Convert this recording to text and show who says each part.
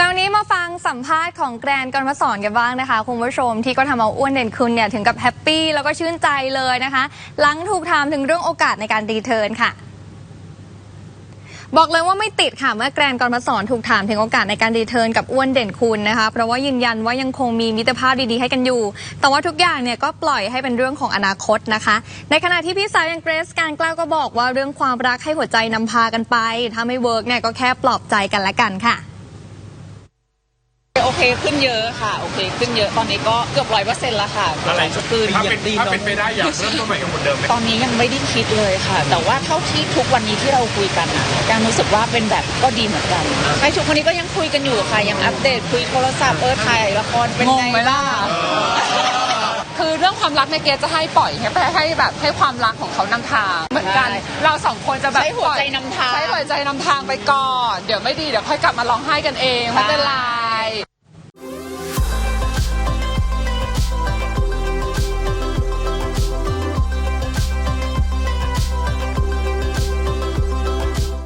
Speaker 1: คราวนี้มาฟังสัมภาษณ์ของแกรนกรมาสอนกันบ้างนะคะ คุณผู้ชมที่ก็ทำเอาอ้วนเด่นคุณเนี่ยถึงกับแฮปปี้แล้วก็ชื่นใจเลยนะคะ หลังถูกถามถึงเรื่องโอกาสในการรีเทิร์นค่ะ บอกเลยว่าไม่ติดค่ะเมื่อแกรนกรมาสอนถูกถามถึงโอกาสในการรีเทิร์นกับอ้วนเด่นคุณนะคะ เพราะว่ายืนยันว่ายังคงมีมิตรภาพดีๆให้กันอยู่ แต่ว่าทุกอย่างเนี่ยก็ปล่อยให้เป็นเรื่องของอนาคตนะคะ ในขณะที่พี่สาวอย่างเกรซการกล้าวก็บอกว่าเรื่องความรักให้หัวใจนำพากันไปถ้าไม่เวิร์กเนี่ยก็แค่ปลอบใจกันละกันค่ะ
Speaker 2: โอเคขึ้นเยอะค่ะ โอเคขึ้นเยอะตอนนี้ก็เกือบร้อยเปอร์เซ็นต์แล้วค่ะ
Speaker 3: อะไร
Speaker 2: คือ
Speaker 3: ถ้าเป็น
Speaker 2: ดี
Speaker 3: ถ้า
Speaker 2: เนอะ
Speaker 3: เป็นไปได้อยากเริ่มต้นใหม่กับคนเดิมไหม
Speaker 2: ตอนนี้ยังไม่ได้คิดเลยค่ะ แต่ว่าเท่าที่ทุกวันนี้ที่เราคุยกันอะยังรู้สึกว่าเป็นแบบก็ดีเหมือนกันไอ้ทุกวันนี้ก็ยังคุยกันอยู่ค่ะยังอัปเดตคุยโทรศัพท์เออถ่ายละครเป็น
Speaker 4: งง
Speaker 2: ไง
Speaker 4: ไหมล่ะ
Speaker 2: บ้าง
Speaker 4: คือเรื่องความรักในยเกรจะให้ปล่อยให้ไปให้แบบให้ความรักของเขานำทางเหมือนกัน เราสองคนจะแบบ
Speaker 2: ใช้หัวใจ
Speaker 4: ปล่อย
Speaker 2: นำทาง
Speaker 4: ใช้หัวใจนำทางไปก่อน เดี๋ยวไม่ดีเดี๋ยวค่อยกลับมาร้องไห้กันเองไม่เป็นไร